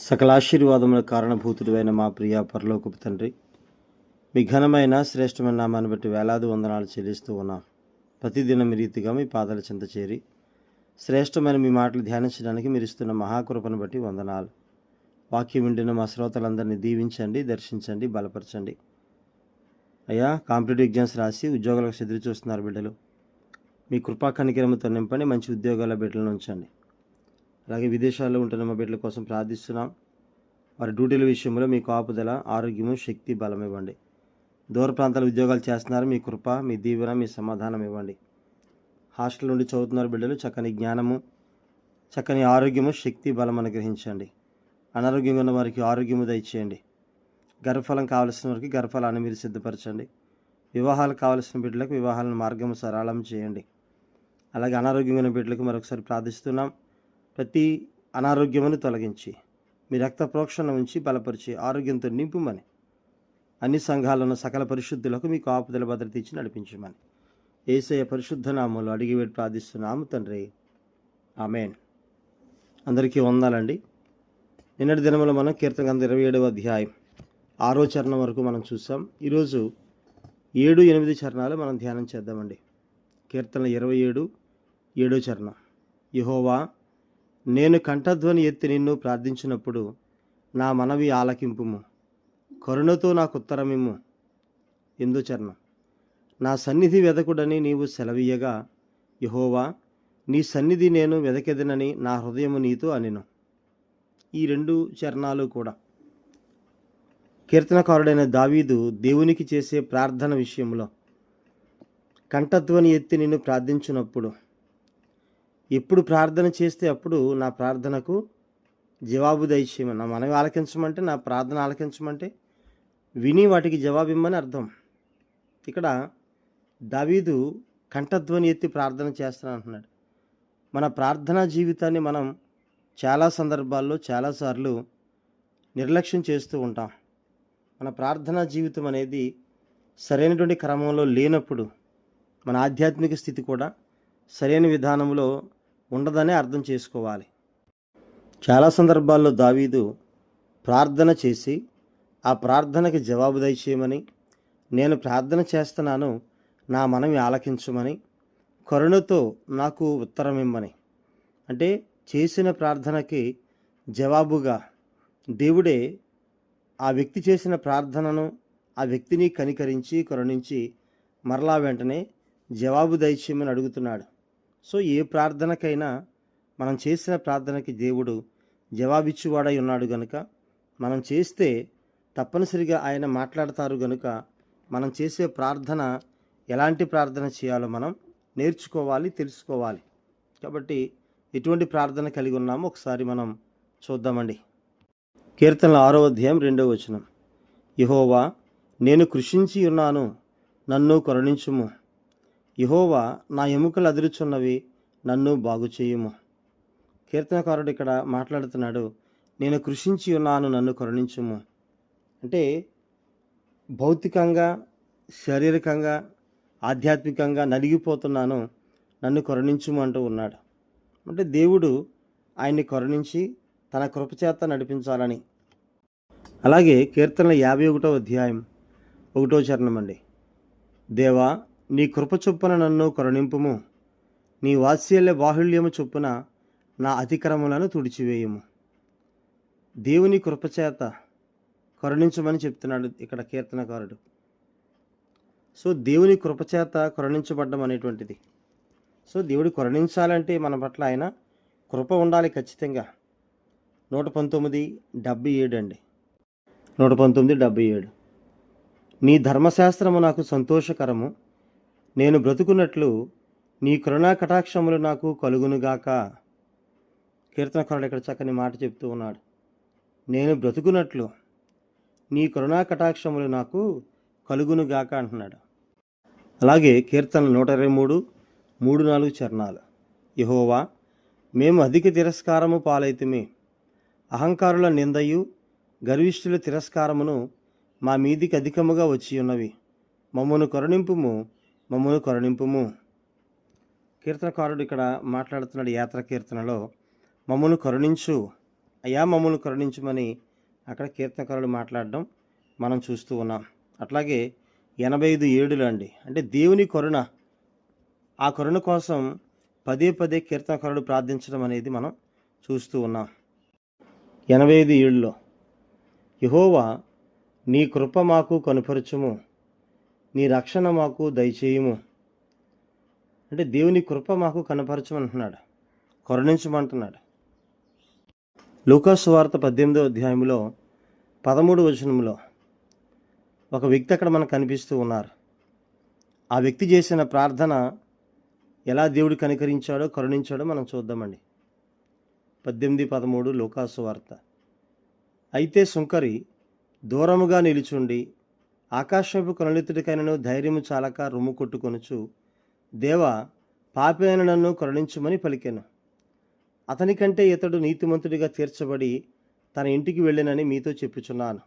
సకలాశీర్వాదముల కారణభూతుడైన మా ప్రియ పరలోకపు తండ్రి మీ ఘనమైన శ్రేష్టమైన నామాన్ని బట్టి వేలాది వందనాలు చెల్లిస్తూ ఉన్నా ప్రతిదినం రీతిగా మీ పాదాల చింత చేరి శ్రేష్టమైన మీ మాటలు ధ్యానించడానికి మీరు ఇస్తున్న మహాకృపను బట్టి వందనాలు. వాక్యం వింటున్న మా శ్రోతలందరినీ దీవించండి దర్శించండి బలపరచండి. అయ్యా కాంపిటేటివ్ ఎగ్జామ్స్ రాసి ఉద్యోగాలకు ఎదురు చూస్తున్నారు బిడ్డలు. మీ కృపా కనికరముతో నింపండి మంచి ఉద్యోగాల బిడ్డలను ఉంచండి. అలాగే విదేశాల్లో ఉంటున్న మా బిడ్డల కోసం ప్రార్థిస్తున్నాం. వారి డ్యూటీల విషయంలో మీ కాపుదల ఆరోగ్యము శక్తి బలం ఇవ్వండి. దూర ప్రాంతాల ఉద్యోగాలు చేస్తున్నారు. మీ కృప మీ దీవెన మీ సమాధానం ఇవ్వండి. హాస్టల్ నుండి చదువుతున్నారు బిడ్డలు చక్కని జ్ఞానము చక్కని ఆరోగ్యము శక్తి బలం అనుగ్రహించండి. అనారోగ్యంగా ఉన్న వారికి ఆరోగ్యము దయచేయండి. గర్భఫలం కావలసిన వారికి గర్భఫలాన్ని మీరు సిద్ధపరచండి. వివాహాలు కావలసిన బిడ్డలకు వివాహాలను మార్గము సరళం చేయండి. అలాగే అనారోగ్యమైన బిడ్డలకు మరొకసారి ప్రార్థిస్తున్నాం. ప్రతి అనారోగ్యమును తొలగించి మీ రక్త ప్రోక్షణ ఉంచి బలపరిచి ఆరోగ్యంతో నింపుమని అన్ని సంఘాలను సకల పరిశుద్ధులకు మీకు ఆపుదల భద్రత ఇచ్చి నడిపించమని. ఏసయ పరిశుద్ధ నామంలో అడిగి ప్రార్థిస్తున్నాము తండ్రి. ఆమెన్. అందరికీ వందాలండి. నిన్నటి దినములో మనం కీర్తన గ్రంథం ఇరవై ఏడవ అధ్యాయం ఆరో చరణం వరకు మనం చూసాం. ఈరోజు ఏడు ఎనిమిది చరణాలు మనం ధ్యానం చేద్దామండి. కీర్తన ఇరవై ఏడు ఏడో చరణం. యహోవా నేను కంఠధ్వని ఎత్తి నిన్ను ప్రార్థించినప్పుడు నా మనవి ఆలకింపుము. కరుణతో నాకు ఉత్తరమిమ్ము. ఎందు చరణం. నా సన్నిధి వెదకుడని నీవు సెలవీయగా యహోవా నీ సన్నిధి నేను వెదకెదనని నా హృదయము నీతో అనిను. ఈ రెండు చరణాలు కూడా. కీర్తనకారుడైన దావీదు దేవునికి చేసే ప్రార్థన విషయంలో కంఠధ్వని ఎత్తి నిన్ను ప్రార్థించినప్పుడు ఎప్పుడు ప్రార్థన చేస్తే అప్పుడు నా ప్రార్థనకు జవాబు దయచేయమని నా మనవి ఆలకించమంటే నా ప్రార్థన ఆలకించమంటే విని వాటికి జవాబు ఇమ్మని అర్థం. ఇక్కడ దావీదు కంఠధ్వని ఎత్తి ప్రార్థన చేస్తాను అంటున్నాడు మన ప్రార్థనా జీవితాన్ని మనం చాలా సందర్భాల్లో చాలాసార్లు నిర్లక్ష్యం చేస్తూ ఉంటాం. మన ప్రార్థనా జీవితం అనేది సరైనటువంటి క్రమంలో లేనప్పుడు మన ఆధ్యాత్మిక స్థితి కూడా సరైన విధానంలో ఉండదని అర్థం చేసుకోవాలి. చాలా సందర్భాల్లో దావీదు ప్రార్థన చేసి ఆ ప్రార్థనకి జవాబు దయచేయమని నేను ప్రార్థన చేస్తున్నాను నా మనవి ఆలకించమని కరుణతో నాకు ఉత్తరం ఇమ్మని. అంటే చేసిన ప్రార్థనకి జవాబుగా దేవుడే ఆ వ్యక్తి చేసిన ప్రార్థనను ఆ వ్యక్తిని కనికరించి కరుణించి మరలా వెంటనే జవాబు దయచేయమని అడుగుతున్నాడు. సో ఏ ప్రార్థనకైనా మనం చేసిన ప్రార్థనకి దేవుడు జవాబిచ్చువాడై ఉన్నాడు గనుక మనం చేస్తే తప్పనిసరిగా ఆయన మాట్లాడతారు గనుక మనం చేసే ప్రార్థన ఎలాంటి ప్రార్థన చేయాలో మనం నేర్చుకోవాలి తెలుసుకోవాలి. కాబట్టి ఎటువంటి ప్రార్థన కలిగి ఉన్నామో ఒకసారి మనం చూద్దామండి. కీర్తనల ఆరో అధ్యాయం రెండవ వచనం. యహోవా నేను కృషించి ఉన్నాను నన్ను కరుణించుము. యహోవా నా ఎముకలు అదురుచున్నవి నన్ను బాగు చేయుము కీర్తనకారుడు ఇక్కడ మాట్లాడుతున్నాడు నేను కృషించి ఉన్నాను నన్ను కరుణించుము. అంటే భౌతికంగా శారీరకంగా ఆధ్యాత్మికంగా నలిగిపోతున్నాను నన్ను కరుణించుము అంటూ ఉన్నాడు. అంటే దేవుడు ఆయన్ని కరుణించి తన కృపచేత నడిపించాలని. అలాగే కీర్తనల యాభై ఒకటో అధ్యాయం ఒకటో చరణం అండి దేవా నీ కృప చొప్పున నన్ను కరుణింపుము. నీ వాత్సల్య బాహుళ్యము చొప్పున నా అతిక్రమలను తుడిచివేయము. దేవుని కృపచేత కరుణించమని చెప్తున్నాడు ఇక్కడ కీర్తనకారుడు. సో దేవుని కృపచేత కరుణించబడ్డం అనేటువంటిది. సో దేవుడు కరుణించాలంటే మన పట్ల ఆయన కృప ఉండాలి ఖచ్చితంగా. నూట పంతొమ్మిది డెబ్బై ఏడు అండి. నూట పంతొమ్మిది డెబ్బై ఏడు. నీ ధర్మశాస్త్రము నాకు సంతోషకరము. నేను బ్రతుకున్నట్లు నీ కరుణా కటాక్షములు నాకు కలుగునుగాక. కీర్తనకారుడు ఇక్కడ చక్కని మాట చెప్తూ ఉన్నాడు. నేను బ్రతుకున్నట్లు నీ కరుణా కటాక్షములు నాకు కలుగునుగాక అంటున్నాడు. అలాగే కీర్తన నూట ఇరవై మూడు మూడు నాలుగు చరణాలు. యహోవా మేము అధిక తిరస్కారము పాలైతుమే. అహంకారుల నిందయు గర్విష్ఠుల తిరస్కారమును మా మీదికి అధికముగా వచ్చి ఉన్నవి మమ్మను కరుణింపుము మమ్మల్ని కరుణింపుము. కీర్తనకారుడు ఇక్కడ మాట్లాడుతున్నాడు యాత్ర కీర్తనలో. మమ్మల్ని కరుణించు. అయా మమ్మల్ని కరుణించమని అక్కడ కీర్తనకారుడు మాట్లాడడం మనం చూస్తూ ఉన్నాం. అట్లాగే ఎనభై ఐదు ఏడులు అండి. అంటే దేవుని కరుణ. ఆ కరుణ కోసం పదే పదే కీర్తనకారుడు ప్రార్థించడం అనేది మనం చూస్తూ ఉన్నాం. ఎనభై ఐదు ఏళ్ళలో యహోవా నీ కృప మాకు కనుపరచుము. నీ రక్షణ మాకు దయచేయము. అంటే దేవుని కృప మాకు కనపరచమంటున్నాడు కరుణించమంటున్నాడు. లూకాసు వార్త పద్దెనిమిదో అధ్యాయంలో పదమూడు వచనంలో ఒక వ్యక్తి అక్కడ మనకు కనిపిస్తూ ఉన్నారు. ఆ వ్యక్తి చేసిన ప్రార్థన ఎలా దేవుడు కనికరించాడో కరుణించాడో మనం చూద్దామండి. పద్దెనిమిది పదమూడు లోకాసు వార్త. అయితే సుంకరి దూరముగా నిలుచుండి ఆకాశపు కనులెత్తుడికైనను ధైర్యము చాలక రొమ్ము కొట్టుకొనుచు దేవ పాపైన నన్ను కరుణించుమని పలికెను. అతని కంటే ఇతడు నీతిమంతుడిగా తీర్చబడి తన ఇంటికి వెళ్ళినని మీతో చెప్పుచున్నాను.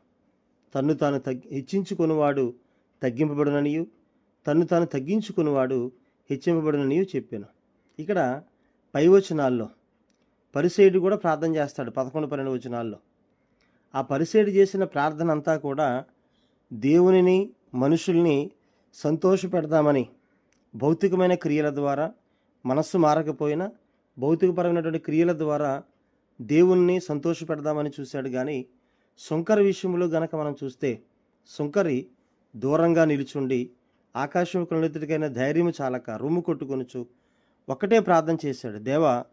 తన్ను తాను తగ్గి హెచ్చించుకునివాడు తగ్గింపబడుననియు తన్ను తాను తగ్గించుకునివాడు హెచ్చింపబడుననియు చెప్పాను. ఇక్కడ పై వచనాల్లో పరిసేయుడు కూడా ప్రార్థన చేస్తాడు పదకొండు పన్నెండు వచనాల్లో. ఆ పరిసేయుడు చేసిన ప్రార్థన అంతా కూడా దేవునిని మనుషుల్ని సంతోషపెడదామని భౌతికమైన క్రియల ద్వారా మనస్సు మారకపోయినా భౌతికపరమైనటువంటి క్రియల ద్వారా దేవుణ్ణి సంతోషపెడదామని చూశాడు. కానీ సుంకరి విషయంలో గనక మనం చూస్తే సుంకరి దూరంగా నిలుచుండి ఆకాశం కొనెత్తుడికైన ధైర్యము చాలక రూము కొట్టుకొనుచు ఒకటే ప్రార్థన చేశాడు. దేవా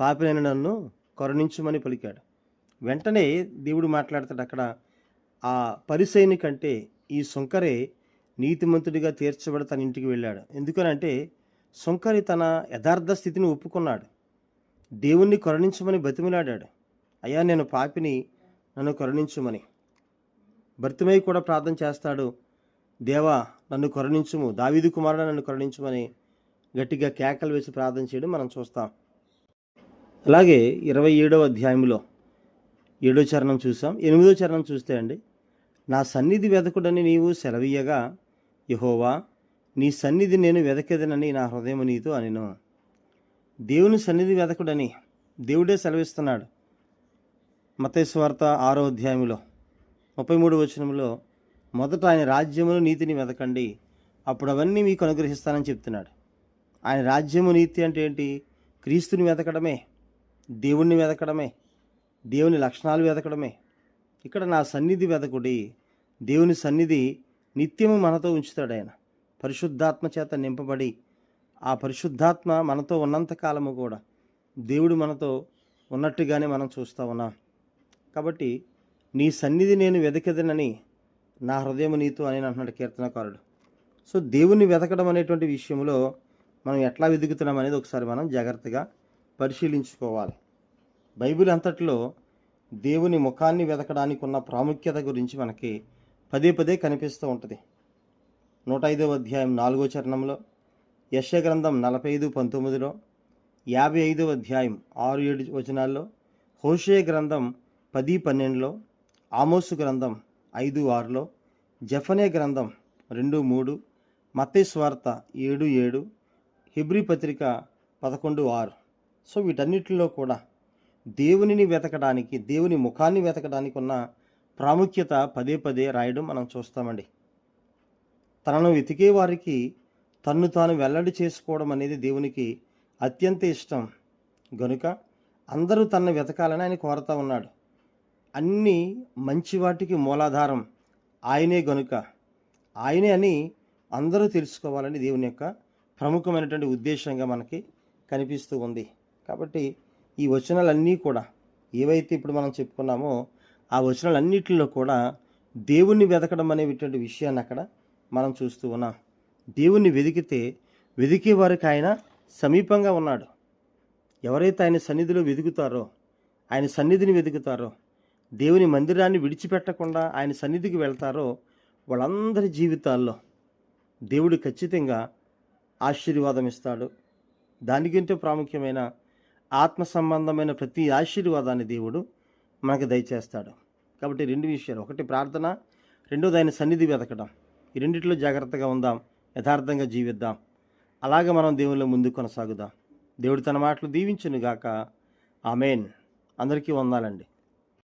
పాపినైన నన్ను కరుణించుమని పలికాడు. వెంటనే దేవుడు మాట్లాడతాడు అక్కడ ఆ పరిసైని కంటే ఈ సుంకరే నీతిమంతుడిగా తీర్చబడి తన ఇంటికి వెళ్ళాడు. ఎందుకనంటే సుంకరి తన యథార్థ స్థితిని ఒప్పుకున్నాడు. దేవుణ్ణి కరుణించమని బతిమిలాడాడు. అయ్యా నేను పాపిని నన్ను కరుణించుమని. భర్తమై కూడా ప్రార్థన చేస్తాడు. దేవా నన్ను కరుణించుము. దావీదు కుమారుడు నన్ను కరుణించుమని గట్టిగా కేకలు వేసి ప్రార్థన చేయడం మనం చూస్తాం. అలాగే ఇరవై ఏడవ అధ్యాయంలో ఏడో చరణం చూసాం. ఎనిమిదో చరణం చూస్తే అండి నా సన్నిధి వెదకుడని నీవు సెలవీయగా యహోవా నీ సన్నిధి నేను వెదకెదనని నా హృదయం నీతో అనిను. దేవుని సన్నిధి వెదకుడని దేవుడే సెలవిస్తున్నాడు. మతేశ్వార్త ఆరో అధ్యాయంలో ముప్పై మూడు వచనంలో మొదట ఆయన రాజ్యమును నీతిని వెదకండి అప్పుడు అవన్నీ మీకు అనుగ్రహిస్తానని చెప్తున్నాడు. ఆయన రాజ్యము నీతి అంటే ఏంటి? క్రీస్తుని వెతకడమే దేవుణ్ణి వెతకడమే దేవుని లక్షణాలు వెతకడమే ఇక్కడ నా సన్నిధి వెతకుడి దేవుని సన్నిధి నిత్యము మనతో ఉంచుతాడు ఆయన పరిశుద్ధాత్మ చేత నింపబడి ఆ పరిశుద్ధాత్మ మనతో ఉన్నంత కాలము కూడా దేవుడు మనతో ఉన్నట్టుగానే మనం చూస్తా ఉన్నాం. కాబట్టి నీ సన్నిధి నేను వెదకెదనని నా హృదయం నీతో అని అంటున్నాడు కీర్తనకారుడు. సో దేవుని వెతకడం అనేటువంటి విషయంలో మనం ఎట్లా వెతుకుతున్నాం అనేది ఒకసారి మనం జాగ్రత్తగా పరిశీలించుకోవాలి. బైబిల్ అంతట్లో దేవుని ముఖాన్ని వెతకడానికి ఉన్న ప్రాముఖ్యత గురించి మనకి పదే పదే కనిపిస్తూ ఉంటుంది. నూట ఐదవ అధ్యాయం నాలుగో చరణంలో యశ గ్రంథం నలభై ఐదు పంతొమ్మిదిలో యాభై ఐదవ అధ్యాయం ఆరు ఏడు వచనాల్లో హోషే గ్రంథం పది పన్నెండులో ఆమోసు గ్రంథం ఐదు ఆరులో జఫనే గ్రంథం రెండు మూడు మతేశ్వార్త ఏడు ఏడు హిబ్రీ పత్రిక పదకొండు ఆరు. సో వీటన్నిటిలో కూడా దేవునిని వెతకడానికి దేవుని ముఖాన్ని వెతకడానికి ఉన్న ప్రాముఖ్యత పదే పదే రాయడం మనం చూస్తామండి. తనను వెతికే వారికి తన్ను తాను వెల్లడి చేసుకోవడం అనేది దేవునికి అత్యంత ఇష్టం. గనుక అందరూ తనను వెతకాలని ఆయన కోరుతా ఉన్నాడు. అన్ని మంచి వాటికి మూలాధారం ఆయనే గనుక. ఆయనే అని అందరూ తెలుసుకోవాలని దేవుని యొక్క ప్రముఖమైనటువంటి ఉద్దేశంగా మనకి కనిపిస్తూ ఉంది. కాబట్టి ఈ వచనాలన్నీ కూడా ఏవైతే ఇప్పుడు మనం చెప్పుకున్నామో ఆ వచనాలన్నింటిలో కూడా దేవుణ్ణి వెతకడం అనేటువంటి విషయాన్ని అక్కడ మనం చూస్తూ ఉన్నాం. దేవుణ్ణి వెతికితే వెతికే వారికి ఆయన సమీపంగా ఉన్నాడు. ఎవరైతే ఆయన సన్నిధిలో వెతుకుతారో ఆయన సన్నిధిని వెతుకుతారో దేవుని మందిరాన్ని విడిచిపెట్టకుండా ఆయన సన్నిధికి వెళ్తారో వాళ్ళందరి జీవితాల్లో దేవుడు ఖచ్చితంగా ఆశీర్వాదం ఇస్తాడు. దానికంటే ప్రాముఖ్యమైన ఆత్మ సంబంధమైన ప్రతి ఆశీర్వాదాన్ని దేవుడు మనకు దయచేస్తాడు. కాబట్టి రెండు విషయాలు ఒకటి ప్రార్థన రెండోది ఆయన సన్నిధి వెతకడం. ఈ రెండిట్లో జాగ్రత్తగా ఉందాం యథార్థంగా జీవిద్దాం. అలాగే మనం దేవుళ్ళ ముందు కొనసాగుదాం. దేవుడు తన మాటలు దీవించునుగాక. ఆమెన్. అందరికీ వందాలండి.